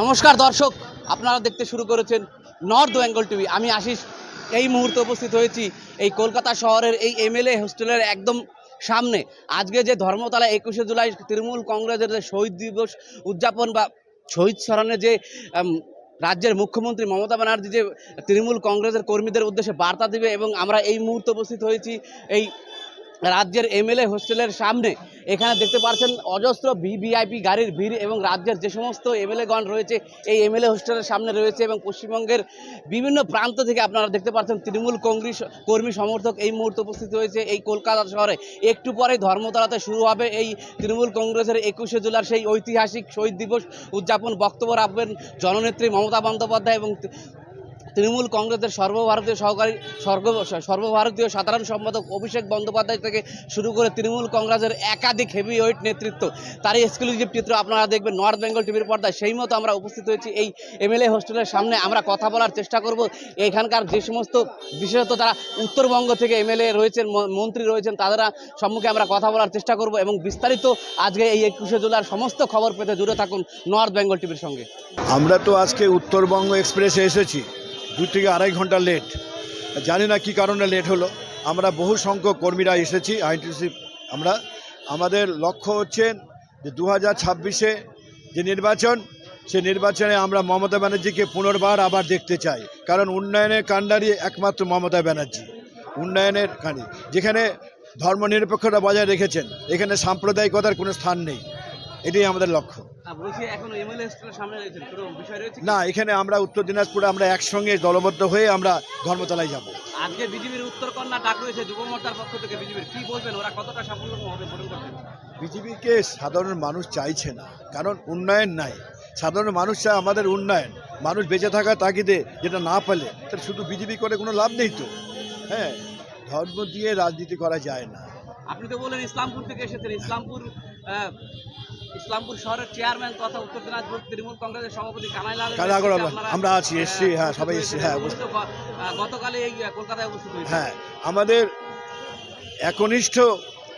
নমস্কার দর্শক, আপনারা দেখতে শুরু করেছেন নর্থ বেঙ্গল টিভি আমি আশিস, এই মুহূর্তে উপস্থিত হয়েছি এই কলকাতা শহরের এই এমএলএ হোস্টেলের একদম সামনে। আজকে যে ধর্মতলা একুশে জুলাই তৃণমূল কংগ্রেসের যে শহীদ দিবস উদযাপন বা শহীদ স্মরণে যে রাজ্যের মুখ্যমন্ত্রী মমতা ব্যানার্জি যে তৃণমূল কংগ্রেসের কর্মীদের উদ্দেশ্যে বার্তা দিবে এবং আমরা এই মুহূর্তে উপস্থিত হয়েছি এই রাজ্যের এমএলএ হোস্টেলের সামনে। এখানে দেখতে পাচ্ছেন অজস্র ভিভিআইপি গাড়ির ভিড় এবং রাজ্যের যে সমস্ত এমএলএগণ রয়েছে, এই এমএলএ হোস্টেলের সামনে রয়েছে এবং পশ্চিমবঙ্গের বিভিন্ন প্রান্ত থেকে আপনারা দেখতে পাচ্ছেন তৃণমূল কংগ্রেস কর্মী সমর্থক এই মুহূর্তে উপস্থিত হয়েছে এই কলকাতা শহরে। একটু পরে ধর্মতলাতে শুরু হবে এই তৃণমূল কংগ্রেসের একুশে জুলার সেই ঐতিহাসিক শহীদ দিবস উদযাপন। বক্তব্য রাখবেন জননেত্রী মমতা বন্দ্যোপাধ্যায় এবং তৃণমূল কংগ্রেসের সর্বভারতীয় সহকারী সর্ব সর্বভারতীয় সাধারণ সম্পাদক অভিষেক বন্দ্যোপাধ্যায় থেকে শুরু করে তৃণমূল কংগ্রেসের একাধিক হেভিওয়েট নেতৃত্ব, তারই এক্সক্লুসিভ চিত্র আপনারা দেখবেন নর্থ বেঙ্গল টিভির পর্দায়। সেই মতো আমরা উপস্থিত হয়েছি এই এমএলএ হোস্টেলের সামনে। আমরা কথা বলার চেষ্টা করব। এখানকার যে সমস্ত বিশেষত তারা উত্তরবঙ্গ থেকে এমএলএ রয়েছেন মন্ত্রী রয়েছেন, তাদের সম্মুখে আমরা কথা বলার চেষ্টা করব এবং বিস্তারিত আজকে এই একুশে জুলার সমস্ত খবর পেতে জুড়ে থাকুন নর্থ বেঙ্গল টিভির সঙ্গে। আমরা তো আজকে উত্তরবঙ্গ এক্সপ্রেসে এসেছি। দু থেকে আড়াই ঘণ্টা লেট জানি না কি কারণে লেট হলো। আমরা বহু সংখ্যক কর্মীরা এসেছি আইনটিসি আমরা। আমাদের লক্ষ্য হচ্ছে যে দু হাজার ছাব্বিশে যে নির্বাচন, সে নির্বাচনে আমরা মমতা ব্যানার্জিকে পুনর্বার আবার দেখতে চাই। কারণ উন্নয়নের কাণ্ডারি একমাত্র মমতা ব্যানার্জি। উন্নয়নের কাণ্ডি যেখানে ধর্মনিরপেক্ষতা বজায় রেখেছেন, এখানে সাম্প্রদায়িকতার কোনো স্থান নেই। এটাই আমাদের লক্ষ্য। না এখানে আমরা উত্তর দিনাজপুরে আমরা একসঙ্গে দলবদ্ধ হয়ে আমরা ধর্মতলায় যাব। আজকে বিজেপির উত্তরকন্যা ডাক রয়েছে যুব মোর্চার পক্ষ থেকে বিজেপির। কি বলবেন ওরা কতটা সাফল্য হবে বিজেপিকে সাধারণ মানুষ চাইছে না কারণ উন্নয়ন নাই। সাধারণ মানুষ চায় আমাদের উন্নয়ন মানুষ বেঁচে থাকা তাগিদে যেটা না পেলে তাহলে শুধু বিজেপি করে কোনো লাভ নেই তো? হ্যাঁ ধর্ম দিয়ে রাজনীতি করা যায় না। আপনি তো বললেন ইসলামপুর থেকে এসেছেন ইসলামপুর ইসলামপুর শহরের চেয়ারম্যান তথা উত্তর দিনাজপুর তৃণমূল কংগ্রেসের সভাপতি কানাইলাল আমরা আছি, এসছি, হ্যাঁ, সবাই এসছি, হ্যাঁ, গতকালে এই কলকাতায় উপস্থিত হয়েছে হ্যাঁ আমাদের একনিষ্ঠ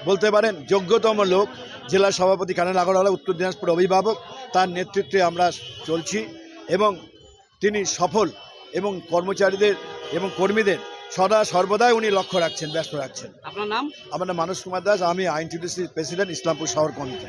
বলতে পারেন যোগ্যতম লোক জেলা সভাপতি কানাল আগরওয়ালা উত্তর দিনাজপুর অভিভাবক তার নেতৃত্বে আমরা চলছি এবং তিনি সফল এবং কর্মচারীদের এবং কর্মীদের সদা সর্বদাই উনি লক্ষ্য রাখছেন ব্যস্ত রাখছেন। আপনার নাম? আমার নাম মানস কুমার দাস আমি আইনটিডিসি প্রেসিডেন্ট ইসলামপুর শহর কমিটি।